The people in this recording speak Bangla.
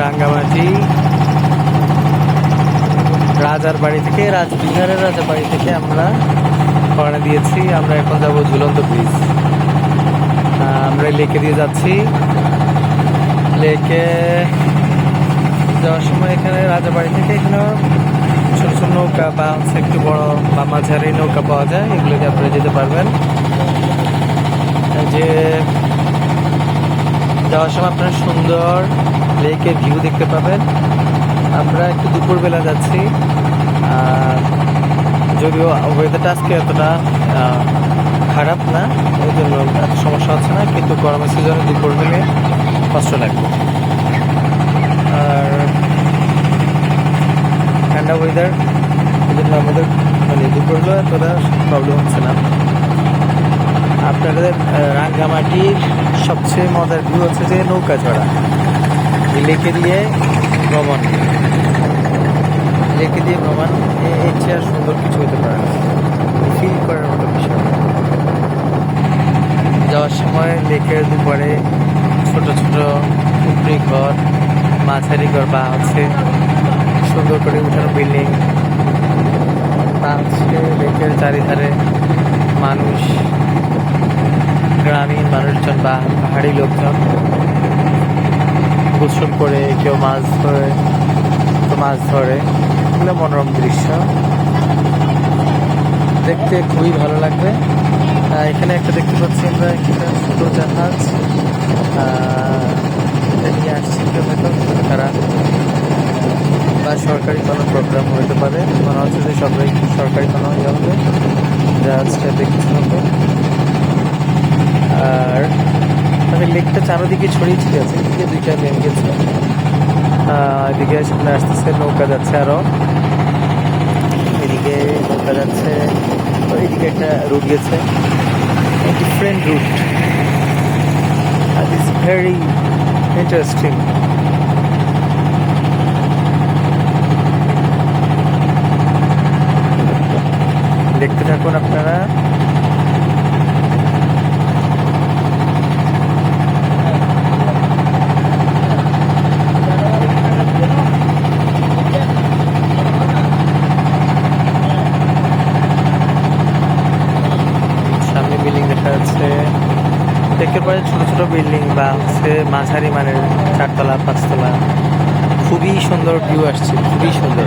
রাঙ্গামাটি। রাজার বাড়ি থেকে, রাজবিহারের রাজার বাড়ি থেকে আমরা রওনা দিয়েছি। আমরা এখন যাব ঝুলন্ত ব্রিজ। আমরা লেকে দিয়ে যাচ্ছি। লেকে যাওয়ার সময় এখানে রাজার বাড়ি থেকে এখানে ছোট ছোট নৌকা বা হচ্ছে একটু বড় বা মাঝারি নৌকা পাওয়া যায়। এগুলোকে আপনারা যেতে পারবেন। যে যাওয়ার সময় আপনারা সুন্দর লেকের ভিউ দেখতে পাবেন। আমরা একটু দুপুরবেলা যাচ্ছি। আর যদিও ওয়েদারটা আজকে এতটা খারাপ না ওই জন্য এত সমস্যা হচ্ছে না, কিন্তু গরমের সিজনে দুপুর হলে কষ্ট লাগবে আর ঠান্ডা ওয়েদার এই জন্য আমাদের মানে দুপুর এতটা প্রবলেম হচ্ছে না। আপনাদের রাঙ্গামাটির সবচেয়ে মজার ভিউ হচ্ছে যে নৌকা চড়া। লেকে দিয়ে ভ্রমণ। লেকে দিয়ে ভ্রমণ এর চেয়ে সুন্দর কিছু হতে পারে ফিল করার মতো বিষয় যাওয়ার সময় লেকের দুপারে ছোট ছোট উপরি ঘর, মাঝারি ঘর বা হচ্ছে সুন্দর করে উঠানো বিল্ডিং তা হচ্ছে লেকের চারিধারে মানুষ মানুষজন বা পাহাড়ি লোকজন গোসল করে, কেউ মাছ ধরে, তো মাছ ধরে। এগুলো মনোরম দৃশ্য। দেখতে খুবই ভালো লাগবে। এখানে একটা দেখতে পাচ্ছি আমরা একটা ছোট জাহাজ। এটা নিয়ে আসছি কেউ হয়তো, তারা বা সরকারি কোনো প্রোগ্রাম হতে পারে। মনে হচ্ছে যে সবাই সরকারি কোনো ইয়ে হবে। জাহাজটা দেখতে হবে আর আমাদের লেকটা চারোদিকে ছড়িয়ে ছিটিয়ে আছে এদিকে দুইটা লেন গেছে। এদিকে সামনে আসতেছে, নৌকা যাচ্ছে আরও এদিকে নৌকা যাচ্ছে এদিকে একটা রুট গেছে। ডিফারেন্ট রুট আর ইস ভেরি ইন্টারেস্টিং দেখতে থাকুন আপনারা। দেখা যাচ্ছে দেখতে পরে ছোট ছোট বিল্ডিং বা হচ্ছে মাঝারি মানের চারতলা, পাঁচতলা। খুবই সুন্দর ভিউ আসছে, খুবই সুন্দর।